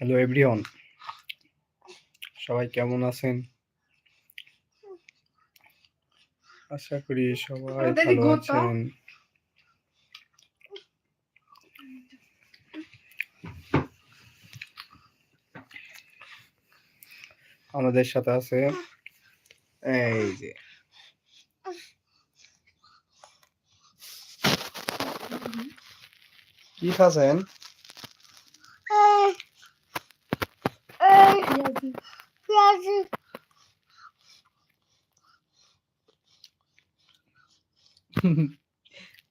Hello everyone সবাই কেমন আছেন? আশা করি সবাই আমাদের ভালো আছেন। আমাদের সাথে আছে এই যে। কি খাচ্ছেন?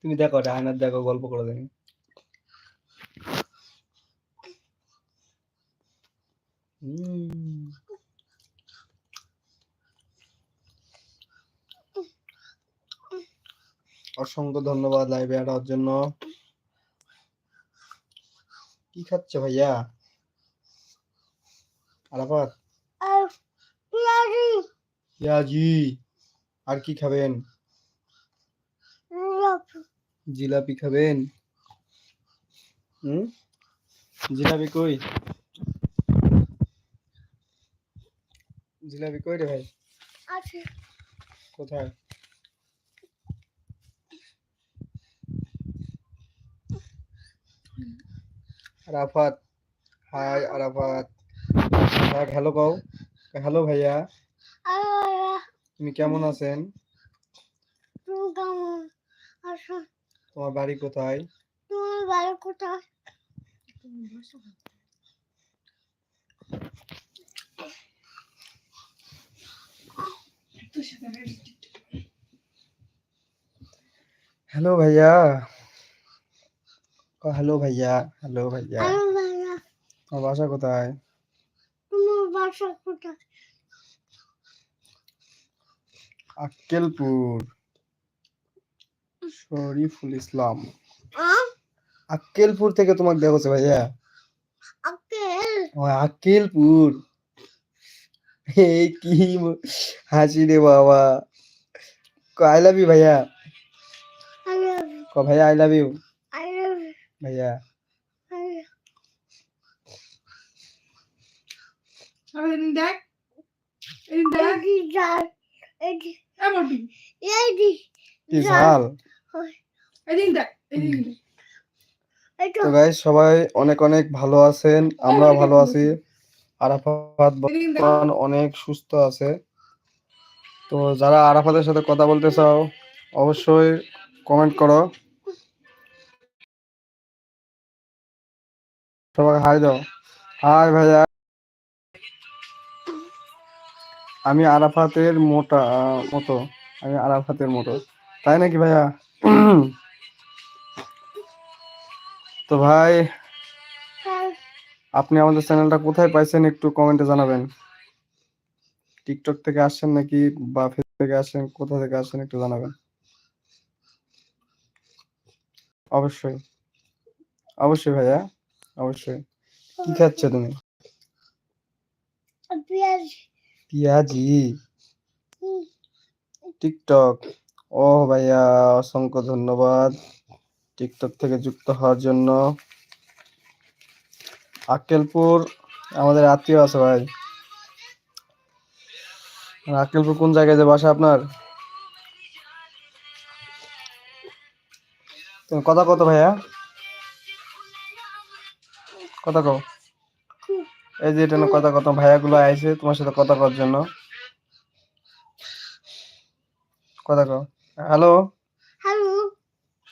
তুমি দেখো রায়নার দেখো গল্প করে দেন হুম। অসংখ্য ধন্যবাদ লাইভে আসার জন্য। কি খাচ্ছ ভাইয়া? আরাফাত? পেঁয়াজি আর কি খাবেন? জিলাপি খাবেন? হুম? জিলাপি কই? জিলাপি কই রে ভাই? আছে। কোথায়? আরাফাত। হাই আরাফাত। দেখ হ্যালো কও। হ্যালো ভাইয়া। তুমি কেমন আছেন? তোমার বাড়ি কোথায়? হ্যালো ভাইয়া। হ্যালো ভাইয়া। হ্যালো ভাইয়া। তোমার বাসা কোথায়? আক্কেলপুর। শরীফুল ইসলাম। আক্কেলপুর থেকে তোমাকে দেখছে ভাইয়া। ও আক্কেলপুর। এই কি হাসি রে বাবা। আই লাভ ইউ ভাইয়া। ক ভাইয়া আই লাভ ইউ ভাইয়া। দেখ। দেখ। এমন কি ঝাল। তো গাইস সবাই অনেক অনেক ভালো আছেন। আমরা ভালো আছি। আরাফাত বর্তমান অনেক সুস্থ আছে। তো যারা আরাফাতের সাথে কথা বলতে চাও অবশ্যই কমেন্ট করো। সবাই হাই দাও। হাই ভাইয়া। আমি আরাফাতের মোটা মতো। আমি আরাফাতের মতো। তাই নাকি ভাইয়া? তো ভাই আপনি আমাদের চ্যানেলটা কোথায় পাইছেন একটু কমেন্টে জানাবেন। টিকটক থেকে আসছেন নাকি বা ফেসবুক থেকে আসছেন কোথা থেকে আসছেন একটু জানাবেন। অবশ্যই অবশ্যই ভাইয়া অবশ্যই। কি খাচ্ছ তুমি? পিয়াজি। টিকটক ও ভাইয়া, অসংখ্য ধন্যবাদ টিকটক থেকে যুক্ত হওয়ার জন্য। আক্কেলপুর, আমাদের আত্মীয় আছে ভাই। আর আক্কেলপুর কোন জায়গায় যে বাসা আপনার? কথা কত ভাইয়া। কথা কও। এই যে এটা কথা কত ভাইয়া গুলো আইছে তোমার সাথে কথা করার জন্য। কথা কও। হ্যালো? হ্যালো।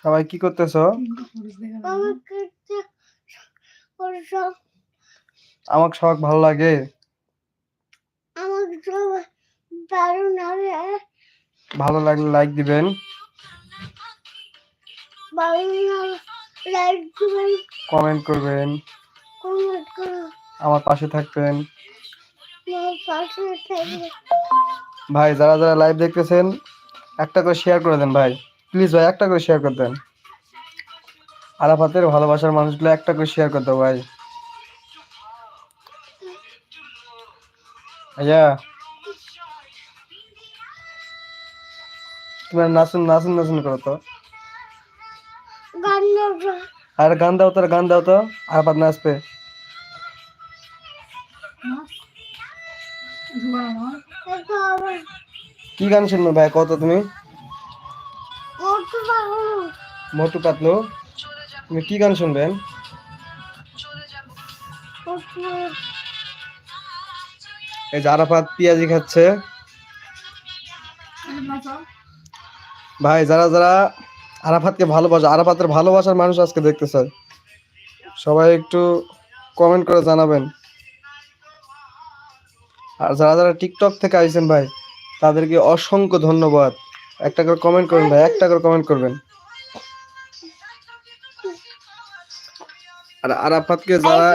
সবাই কি করতেছো? আমাকে সবাই ভালো লাগে। ভালো লাগলে লাইক দিবেন। কমেন্ট করবেন। আমার পাশে থাকবেন। ভাই যারা যারা লাইভ দেখতেছেন একটা করে শেয়ার করে দেন ভাই। প্লিজ ভাই একটা করে শেয়ার করে দেন। আরাফাতের ভালোবাসার মানুষগুলো একটা করে শেয়ার করে দাও ভাই। ভাইয়া। তুমি নাচুন নাচুন নাচুন করো তো। আর গান দাও তো আর গান দাও তো। আরাফাত নাচবে। নাচ। জুয়া আমার কি গান শুনবে ভাই? কত তুমি। মোটু পাতলু। তুমি কি গান শুনবেন এই যে আরাফাত পেঁয়াজি খাচ্ছে। ভাই যারা যারা আরাফাতকে ভালোবাসে আরাফাতের ভালোবাসার মানুষ আজকে দেখতে চায় সবাই একটু কমেন্ট করে জানাবেন। আর যারা যারা টিকটক থেকে আইছেন ভাই তাদেরকে অসংখ্য ধন্যবাদ। একটা করে কমেন্ট করবেন ভাই, একটা করে কমেন্ট করবেন। আর আরাফাতকে যারা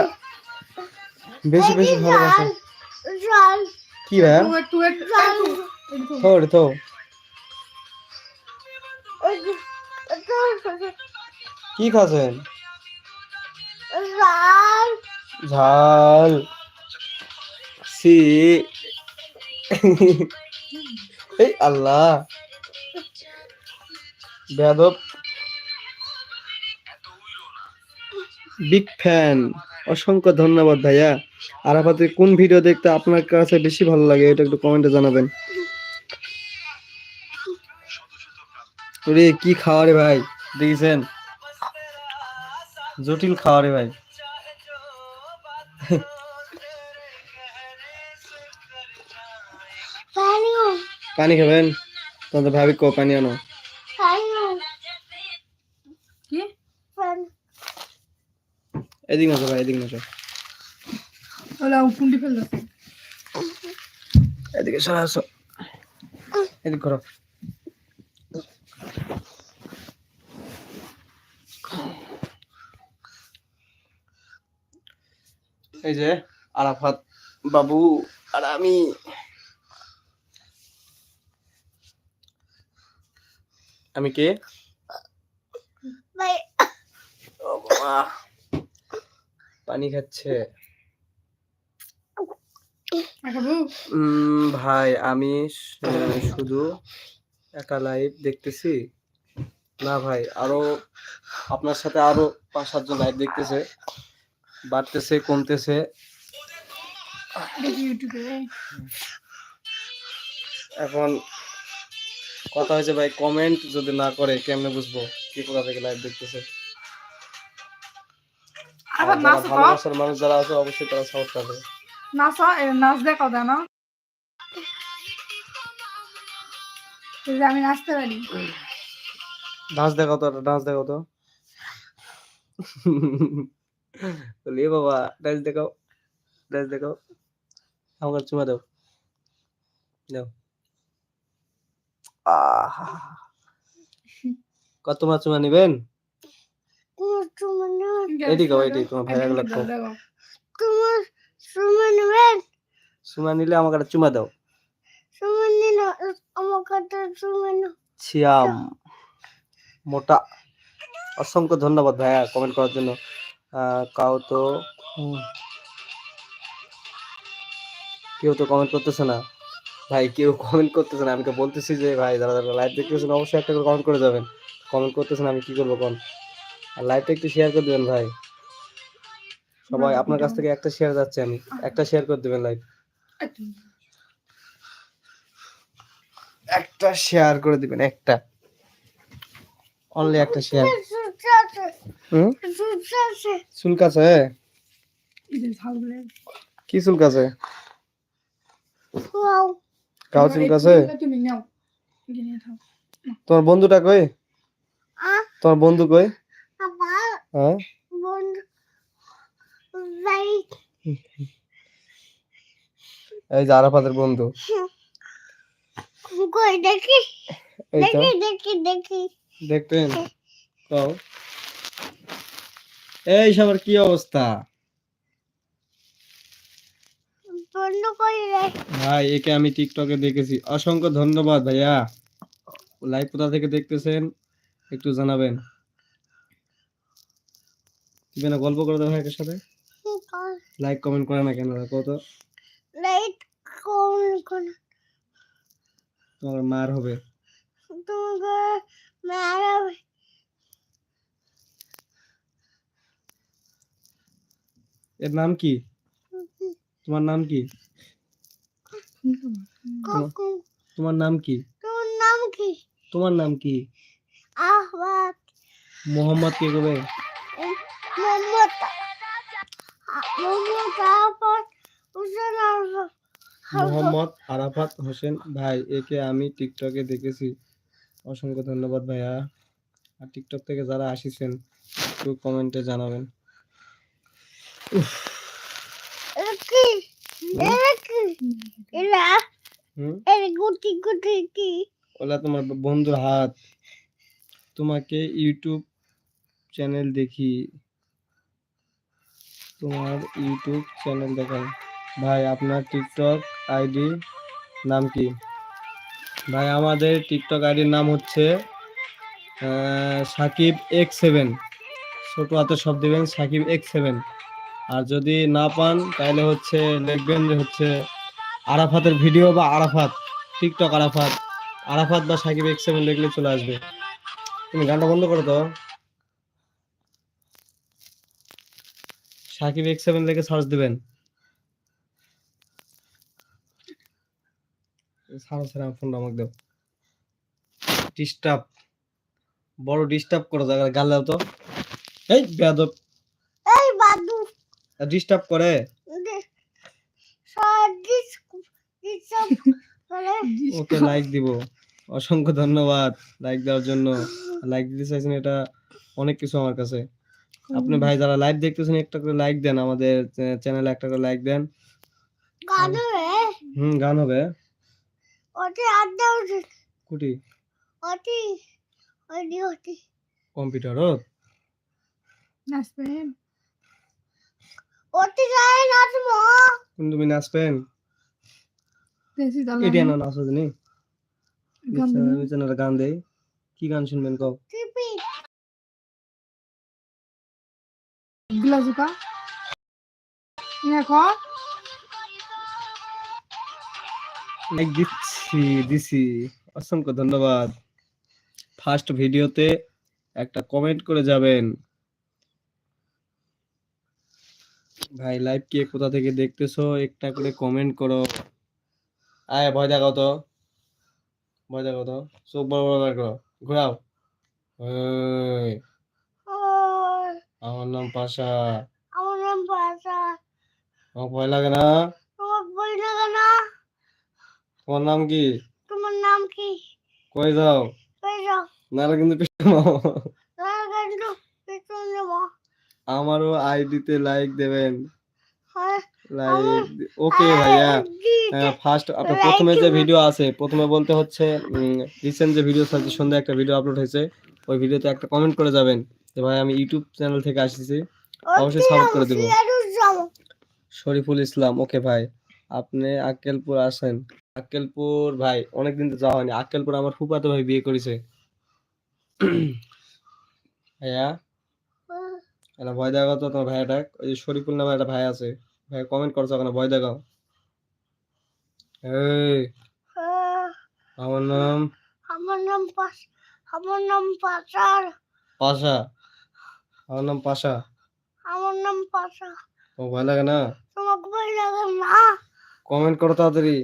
বেশি বেশি ভালোবাসেন। কি ভাই? থোড় তো কি খাচ্ছেন? ঝাল। সি এই আল্লাহ। বেয়াদব। বিগ ফ্যান অসংখ্য ধন্যবাদ ভাইয়া। আরাফাতের কোন ভিডিও দেখতে আপনার কাছে বেশি ভালো লাগে, এটা একটু কমেন্টে জানাবেন। রে, কি খাওয়া রে ভাই? দেখেছেন? জটিল খাওয়া রে ভাই। পানি খাবেন? তোমাদের ভাবি কো পানি আনো? এদিক আসো ভাই এদিক আসো ওলা কুন্ডি ফেল এদিকে সরে আসো এদিক করো এই যে আরাফাত বাবু আর আমি আমি কে? ও বাবা। পানি খাচ্ছে। ভাই আমি শুধু একা লাইভ দেখতেছি। না ভাই আরও আপনার সাথে আরও পাঁচ সাতজন লাইভ দেখতেছে। বাড়তেছে কমতেছে। এখন কথা হয়েছে ভাই কমেন্ট যদি না করে কেমনে বুঝব? কি কোথা থেকে লাইভ দেখতেছে? ভালোবাসার মানুষ যারা আছে অবশ্যই তারা সাপোর্ট করবে। নাচা নাচ দেখাও আমি নাচতে পারি। ডান্স দেখাও তো ডান্স দেখাও তো। বলি বাবা ডান্স দেখাও ডান্স দেখাও। আমাকে চুমা দাও। দাও কত তোমার চুমা নিবেন? তোমার ভাইয়া। দেখাও। চুমা নিলে আমাকে একটা চুমা দাও। ছিয়াম। মোটা। অসংখ্য ধন্যবাদ ভাইয়া কমেন্ট করার জন্য। কাউ তো কেউ তো কমেন্ট করতেছে না। ভাই কেউ কমেন্ট করতেছে না। আমি তো বলতেছি যে ভাই যারা যারা লাইভ দেখতেছেন অবশ্যই একটা করে কমেন্ট করে যাবেন। কমেন্ট করতেছেন আমি কি করব কোন? আর লাইভটা একটু শেয়ার করে দেবেন ভাই। সবাই আপনার কাছ থেকে একটা শেয়ার যাচ্ছে আমি একটা শেয়ার করে দেবেন লাইভ একটা শেয়ার করে দিবেন একটা। অনলি একটা শেয়ার হুম? ঝাল বলে। কি চুলকাছে? কাউ তুমি নাও। নিয়ে থাও। তোমার বন্ধুটা কই? তোমার বন্ধু কই? হ্যাঁ? এই যে আরাফাতের বন্ধু। দেখি? এই দেখি দেখি দেখি। দেখতেন কও। এই সবার কি অবস্থা? বন্ধ করে ভাই একে আমি টিকটকে দেখেছি। অসংখ্য ধন্যবাদ ভাইয়া। লাইভ কোথা থেকে দেখতেছেন? একটু জানাবেন। তুমি না গল্প করে সাথে? লাইক কমেন্ট করে না কেন? কত কোন কোন তোমার মার হবে। তোমাকে মারাবে এর নাম কি? তোমার নাম কি? তোমার নাম কি? তোমার নাম কি? তোমার নাম কি? আহমদ। মোহাম্মদ কে কবে মোহাম্মদ মোহাম্মদ আরাফাত হোসেন ভাই একে আমি টিকটকে দেখেছি। অসংখ্য ধন্যবাদ ভাইয়া। আর টিকটক থেকে যারা আসিছেন একটু কমেন্টে জানাবেন। কি গুটি গুটি কি? ওলা তোমার বন্ধুর হাত। তোমাকে ইউটিউব চ্যানেল দেখি। তোমার ইউটিউব চ্যানেল দেখাই। ভাই আপনার টিকটক আইডি নাম কি? ভাই আমাদের টিকটক আইডির নাম হচ্ছে সাকিব এক্স সেভেন। ছোট হাতে সব দেবেন সাকিব এক্স সেভেন। আর যদি না পান, তাহলে হচ্ছে লিখবেন যে হচ্ছে আরাফাতের ভিডিও বা আরাফাত টিকটক আরাফাত আরাফাত বা সাকিব এক্স সেভেন লিখলে চলে আসবে। তুমি গানটা বন্ধ করো তো সাকিব এক্স সেভেন লিখে সার্চ দিবেন। সারা সারা ফোনটা আমাকে দাও। ডিস্টার্ব বড় ডিস্টার্ব করে জায়গা গাল দাও তো। এই বেয়াদব। এই বাদু ডিস্টার্ব করে। ওকে লাইক দিব। অসংখ্য ধন্যবাদ লাইক দেওয়ার জন্য। লাইক দিতে চাইছেন এটা অনেক কিছু আমার কাছে। আপনি ভাই যারা লাইভ দেখতেছেন একটা করে লাইক দেন। আমাদের চ্যানেলে একটা করে লাইক দেন। গানো রে হুম গান হবে। ওটি আড্ডা উঠে কুটি। ওটি ওটি ওটি কম্পিউটারত নাচবেন ওটি গায়ে নাচবো। কোন তুমি নাচবেন? এটি না। নাচো জানি গান দেই। কি গান শুনবেন কও? গ্লাজুকা দেখো দিচ্ছি দিছি। অসংখ্য ধন্যবাদ। ফার্স্ট ভিডিওতে একটা কমেন্ট করে যাবেন। ভাই লাইভ কে কোথা থেকে দেখতেছো? একটা করে কমেন্ট করো। আয় ভয় দেখাও তো। ভয় দেখাও তো। চোখ বড় বড় বের করো। ঘোরাও। আমার নাম পাশা। আমার নাম পাশা। আমার ভয় লাগে না? তোমার বই লাগে না? তোমার নাম কি? তোমার নাম কি? কই যাও? কই যাও? নাহলে কিন্তু পিছনে নাও। তার কিন্তু পেছন আমারও আইডিতে লাইক দেবেন। হ্যাঁ লাইক ওকে ভাইয়া। ফার্স্ট আপনার প্রথমে যে ভিডিও আছে প্রথমে বলতে হচ্ছে রিসেন্ট যে ভিডিও আছে সন্ধ্যায় একটা ভিডিও আপলোড হয়েছে ওই ভিডিওতে একটা কমেন্ট করে যাবেন যে ভাই আমি ইউটিউব চ্যানেল থেকে আসছি অবশ্যই support করে দেবো। শরীফুল ইসলাম ওকে ভাই। আপনি আক্কেলপুর আসেন। আক্কেলপুর ভাই অনেকদিন তো যাওয়া হয়নি। আক্কেলপুর আমার ফুফাতো ভাই বিয়ে করেছে। ভাইয়া এটা ভয় দেখাও তো তোমার ভাইয়াটা। ওই যে শরীফুল নামে একটা ভাই আছে। ভাই কমেন্ট করছ ওখানে ভয় দেখাও এই আমার নাম? আমার নাম পাশ আমার নাম পাশার পাশা? আমার নাম পাশা। আমার নাম পাশা। তোমার ভয় লাগে না? তোমাকে বই লাগে না? কমেন্ট করো তাড়াতাড়ি।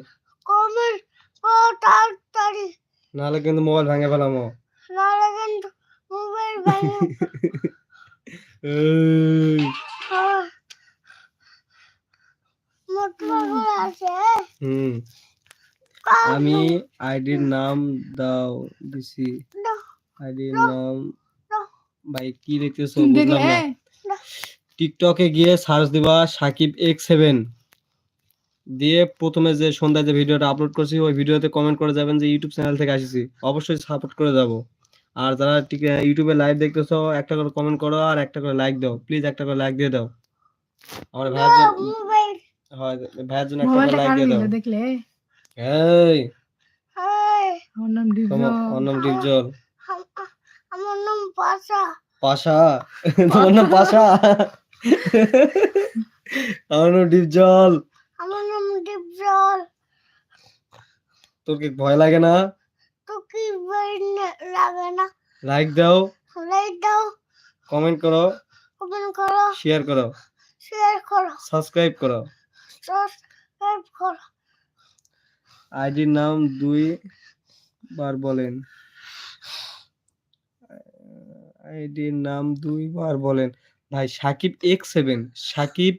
কমেন্ট করো তাড়াতাড়ি। নাহলে কিন্তু মোবাইল ভেঙে ফেলামো। নাহলে কিন্তু মোবাইল ভেঙে এই, মোটর আছে হুম আমি আইডির নাম দাও দিছি। আইডির নাম ভাই কি দেখতেছো? বুঝলাম না। টিকটকে গিয়ে সার্চ দিবা সাকিব এক্স সেভেন। দিয়ে প্রথমে যে সন্ধ্যায় যে ভিডিওটা আপলোড করছি ওই ভিডিওতে কমেন্ট করে যাবেন যে ইউটিউব চ্যানেল থেকে আসিছি। অবশ্যই সাপোর্ট করে যাব। আর যারা ঠিক ইউটিউবে লাইভ দেখতেছো একটা করে কমেন্ট করো আর একটা করে লাইক দাও। প্লিজ একটা করে লাইক দিয়ে দাও। আমার ভাইয়ের জন্য হয় ভাইয়ের জন্য একটা করে লাইক দিয়ে দাও। দেখলে? এই। আমার নাম ডিপজল। আমার নাম ডিপজল। আমার নাম পাশা। পাশা। তোমার নাম পাশা। আমার নাম ডিপজল। আমার নাম দীপজল তোর কি ভয় লাগে না? লাইক দাও। লাইক দাও। কমেন্ট করো। কমেন্ট করো। শেয়ার করো। শেয়ার করো। সাবস্ক্রাইব করো। সাবস্ক্রাইব করো। আইডির নাম দুই বার বলেন। আইডির নাম দুইবার বলেন। ভাই Sakib X seven Sakib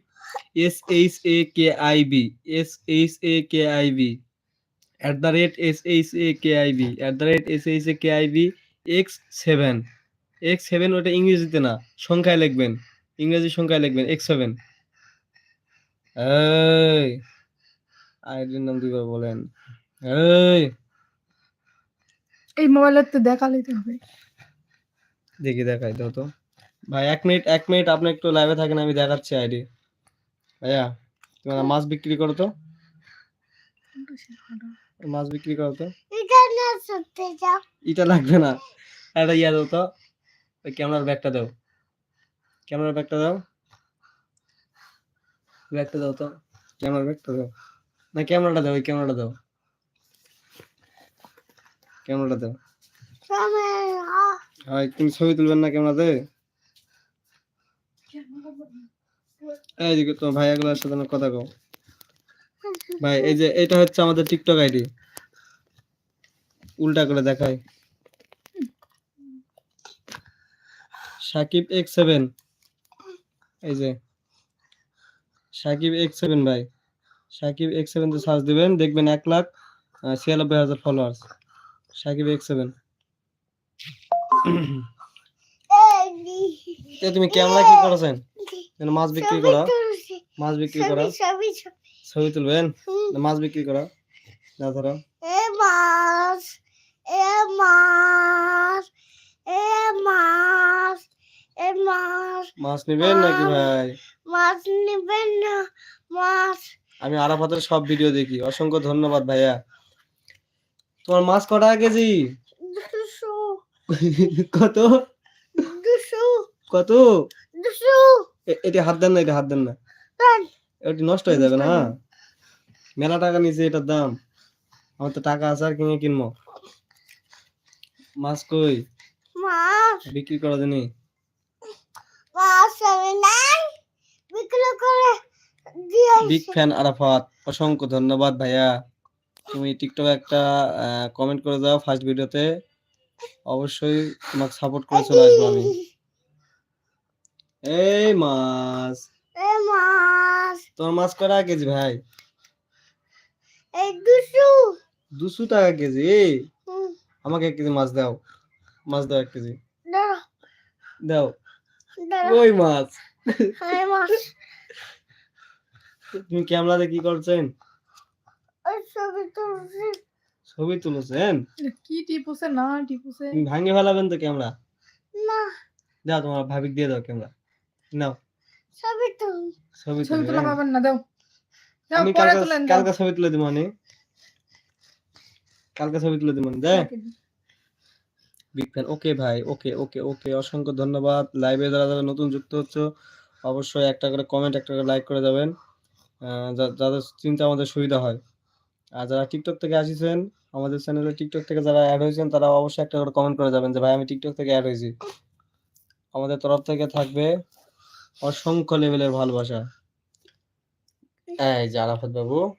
S H A K I B S H A K I B at the rate S H A K I B at the rate S H A K I B X seven X seven ওটা ইংরেজিতে না সংখ্যায় লিখবেন। ইংরেজি সংখ্যায় লিখবেন x seven এই আইডির নাম দুইবার বলেন। এই। এই মোবাইলের তো দেখা লইতে হবে। দেখি দেখাই দাও তো। ভাই এক মিনিট এক মিনিট আপনি একটু লাইভে থাকেন আমি দেখাচ্ছি আইডি। ভাইয়া তোমার মাছ বিক্রি করো তো? মাছ বিক্রি করো তো। এটা লাগবে না। একটা ইয়া দাও তো। ওই ক্যামেরার ব্যাগটা দাও। ক্যামেরার ব্যাগটা দাও। ব্যাগটা দাও তো। ক্যামেরার ব্যাগটা দাও। না ক্যামেরাটা দাও ওই ক্যামেরাটা দাও। ক্যামেরাটা দাও। হয় তুমি ছবি তুলবেন না ক্যামেরাতে এই যে তোমার ভাইয়াগুলোর সাথে না কথা কও। ভাই এই যে এটা হচ্ছে আমাদের টিকটক আইডি উল্টা করে দেখাই। সাকিব এক্স সেভেন এই যে। সাকিব এক্স সেভেন ভাই। সাকিব এক্স সেভেন তো সার্চ দিবেন দেখবেন এক লাখ ছিয়ানব্বই হাজার ফলোয়ার্স সাকিব এক্স সেভেন তুমি ক্যামেরা কি করেছেন? মাছ বিক্রি করা। মাছ বিক্রি করা। ছবি তুলবেন? মাছ বিক্রি করা? না ধরো। এ মাছ এ মাছ এ মাছ এ মাছ। মাছ নেবেন নাকি ভাই? মাছ নেবেন না মাছ। আমি আরাফাতের সব ভিডিও দেখি। অসংখ্য ধন্যবাদ ভাইয়া। তোমার মাছ ক টাকা কেজি কত? কত? এটা হাত দেন না এটা হাত দেন না। ওটি নষ্ট হয়ে যাবে না মেলা টাকা নিচে এটার দাম। আমার তো টাকা আছে আর কিনে কিনবো। মাছ কই? বিক্রি করা জানি বিগ ফ্যান আরাফাত অসংখ্য ধন্যবাদ ভাইয়া। তুমি টিকটকে একটা কমেন্ট করে দাও ফার্স্ট ভিডিওতে অবশ্যই তোমাকে সাপোর্ট করে চলে আসব আমি। এই মাছ। এ মাছ। তোমার মাছ করা কেজি ভাই? এই দুশো। দুশো টাকা কেজি? আমাকে এক কেজি মাছ দাও। মাছ দাও এক কেজি। দাও। ওই মাছ? তুমি ক্যামেরাতে কি করছেন? ছবি তুলেছেন? কি টিপুছে না টিপুছে? ভাঙে ফেলাবেন তো ক্যামেরা। না। দাও তোমার ভাবিক দিয়ে দাও ক্যামেরা। নাও। ছবি তুল। ছবি ছবি তোলা পাবেন না দাও। দাও আমি পরে কালকে তুলেন কালকে ছবি তুলে দিব মানে কালকে ছবি তুলে দিব দেয় বিগ ফ্যান ওকে ভাই ওকে ওকে ওকে অসংখ্য ধন্যবাদ। লাইভে যারা যারা নতুন যুক্ত হচ্ছে অবশ্যই একটা করে কমেন্ট একটা করে লাইক করে যাবেন। যাদের চিন্তা আমাদের সুবিধা হয়। আর যারা টিকটক থেকে আসিছেন আমাদের চ্যানেলে টিকটক থেকে যারা অ্যাড হয়েছেন তারা অবশ্যই একটা করে কমেন্ট করে যাবেন যে ভাই আমি টিকটক থেকে অ্যাড হয়েছি। আমাদের তরফ থেকে থাকবে অসংখ্য লেভেলের ভালোবাসা। এই যে আরাফাত বাবু।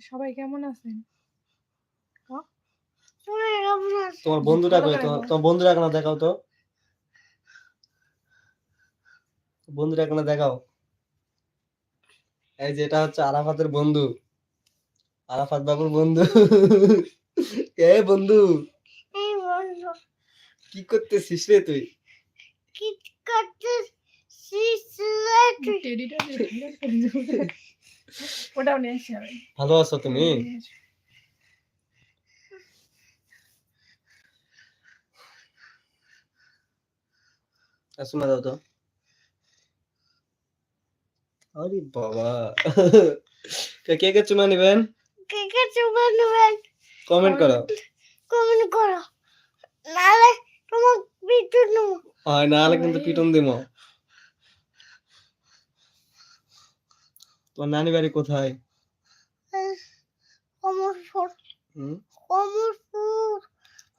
সবাই কেমন আছেন? তুমি কেমন আছো? তোমার বন্ধুটা কই? তোমার বন্ধুরা কেন দেখাও তো। বন্ধুরা কেন দেখাও। এই যে এটা হচ্ছে আরাফাতের বন্ধু। আরাফাত বাবুর বন্ধু। এ বন্ধু। এই বন্ধু। কি করতেছিস রে তুই কি করতেছিস রে তুই? টেডিটা ওটাও নিয়ে আসি ভালো আছো তুমি? নিয়ে আসি। শোনা দাও তো। আরে বাবা। কে কে চুমা নিবেন? কে কে চুমা নেবেন? কমেন্ট করো। কমেন্ট করো। নাহলে তোমার পিটু নেব। হয় নাহলে কিন্তু পিটন দিমো। তোমার নানি বাড়ি কোথায়? কমরপুর। কমরপুর।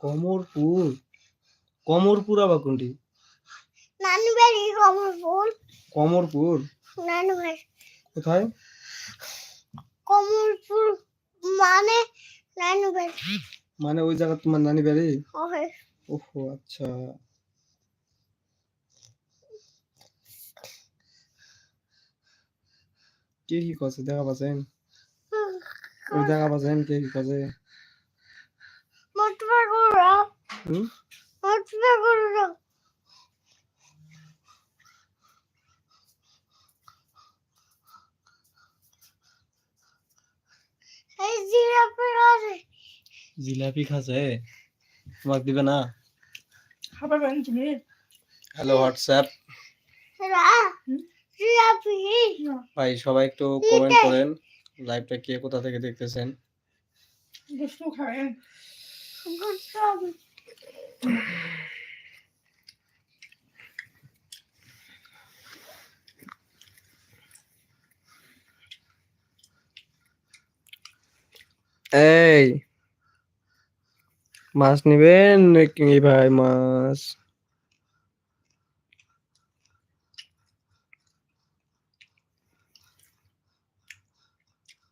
কমরপুর? কমরপুর আবার কোনটি? নানি বাড়ি কমরপুর। কমরপুর? নানু ভাই কোথায়? কমলপুর মানে নানু ভাই মানে ওই জায়গা তোমার নানি বাড়ি? ওহো আচ্ছা। কে কি করছে দেখা পাচ্ছেন ওই দেখা পাচ্ছেন কে কি করছে জিলাপি খাচ্ছে তোমাকে দিবে না খাবার তুমি হ্যালো হোয়াটসঅ্যাপ ভাই সবাই একটু কমেন্ট করেন লাইভটা কে কোথা থেকে দেখতেছেন? এই মাছ নেবেন নাকি ভাই মাছ?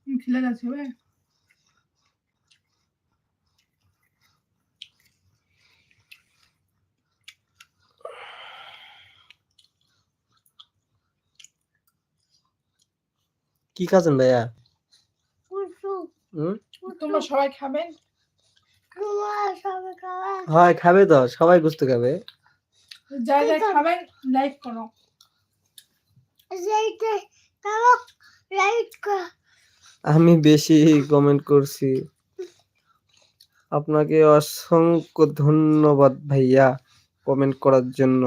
খিলে যাচ্ছে ভাই কি খাচ্ছেন ভাইয়া? তোমরা সবাই খাবেন হয় খাবে তো সবাই গুস্ত খাবে। যাই যাই খাবেন লাইক করো। যেইতে খাব লাইট কর। আমি বেশি কমেন্ট করছি। আপনাকে অসংখ্য ধন্যবাদ ভাইয়া কমেন্ট করার জন্য।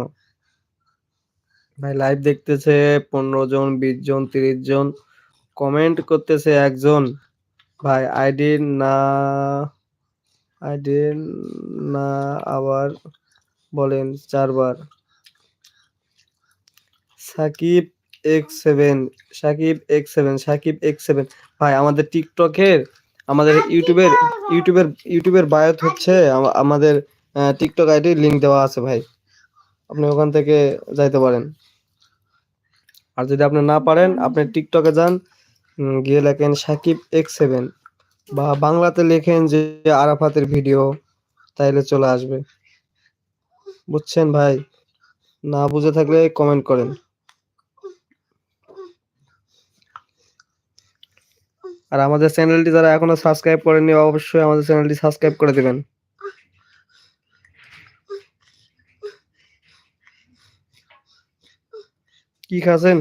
ভাই লাইভ দেখতেছে পনেরো জন, বিশ জন, তিরিশ জন কমেন্ট করতেছে একজন। ভাই আইডি না আইডি না আবার বলেন চারবার। Sakib X seven Sakib X seven Sakib X seven ভাই আমাদের টিকটকের আমাদের ইউটিউবের ইউটিউবের ইউটিউবের বায়োত হচ্ছে আমাদের টিকটক আইডি লিংক দেওয়া আছে ভাই। আপনি ওখান থেকে যাইতে পারেন। আর যদি আপনি না পারেন আপনি টিকটকে যান। গিয়ে লেখেন সাকিব এক্স সেভেন বা বাংলাতে লেখেন যে আরাফাতের ভিডিও তাইলে চলে আসবে। বুঝছেন ভাই? না বুঝে থাকলে কমেন্ট করেন। আর আমাদের চ্যানেলটি যারা এখনও সাবস্ক্রাইব করেননি অবশ্যই আমাদের চ্যানেলটি সাবস্ক্রাইব করে দিবেন। কি খাচ্ছেন?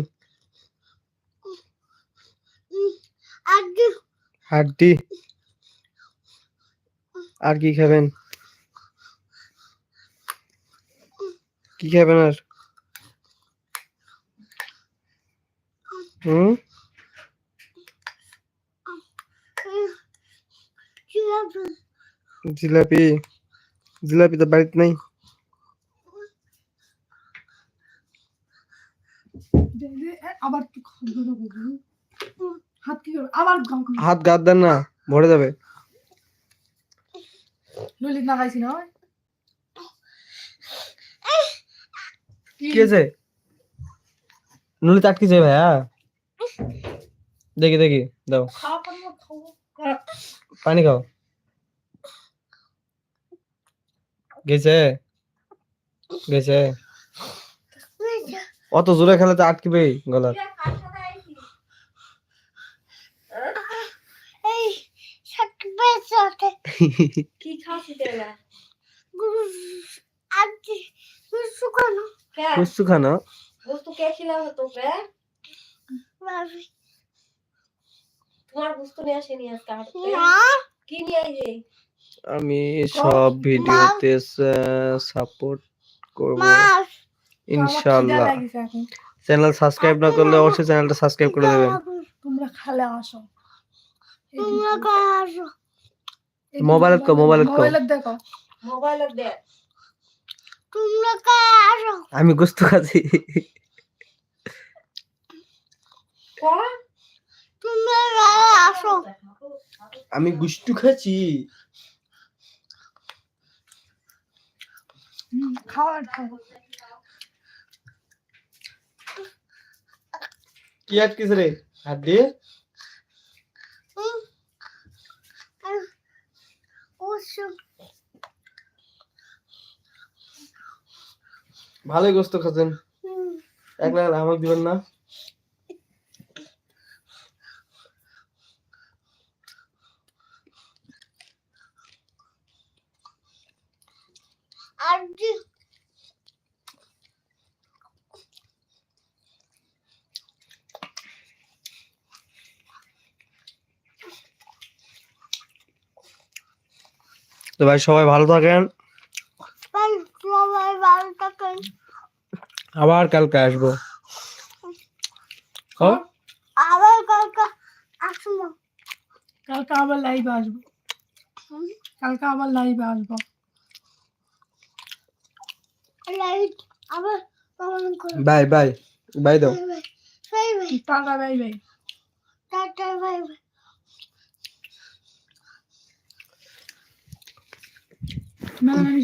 হাড্ডি আর কি খাবেন? কি খাবেন আর? হুম? জিলাপি। জিলাপি তো বাড়িতে নাই। আবার? হাত কি করবে আবার হাত গাদ দেন না ভরে যাবে। ললিত না খাইছি না কি? আছে নুলি আটকে যায় ভাইয়া। দেখি দেখি দাও। পানি খাও। গেছে? গেছে? অত জোরে খেলে তো আটকেবে গলার। কি খানো। বস্তু তোকে? ভাবি। তোমার বস্তু নিয়ে আসেনি আজকে কি নিয়ে আমি সব ভিডিওতে সাপোর্ট করব। ইনশাআল্লাহ। চ্যানেল সাবস্ক্রাইব না করলে অবশ্যই চ্যানেলটা সাবস্ক্রাইব করে দেবেন। তোমরা খালে আসো। তোমরা কার আসো। এই মোবাইলত কও, মোবাইলত কও। মোবাইলত দেখো। মোবাইল দে তোমরা আসো। আমি গোস্ত খাচ্ছি কোন তোমরা আসো। আমি গুষ্টু খাচ্ছি। কি আটকিস রে? হাত দিয়ে ভালোই গোস্ত খাচ্ছেন। একলা আমাকে দিবেন না। আর তো ভাই সবাই ভালো থাকেন। ভাই সবাই ভালো থাকেন। আবার কালকে আসব। আবার কালকে আসব। কালকে আবার লাইভে আসব। কালকে আবার লাইভে আসব। বাই বাই বাই দাও bye bye bye bye tata bye bye tata bye bye মেলামেশা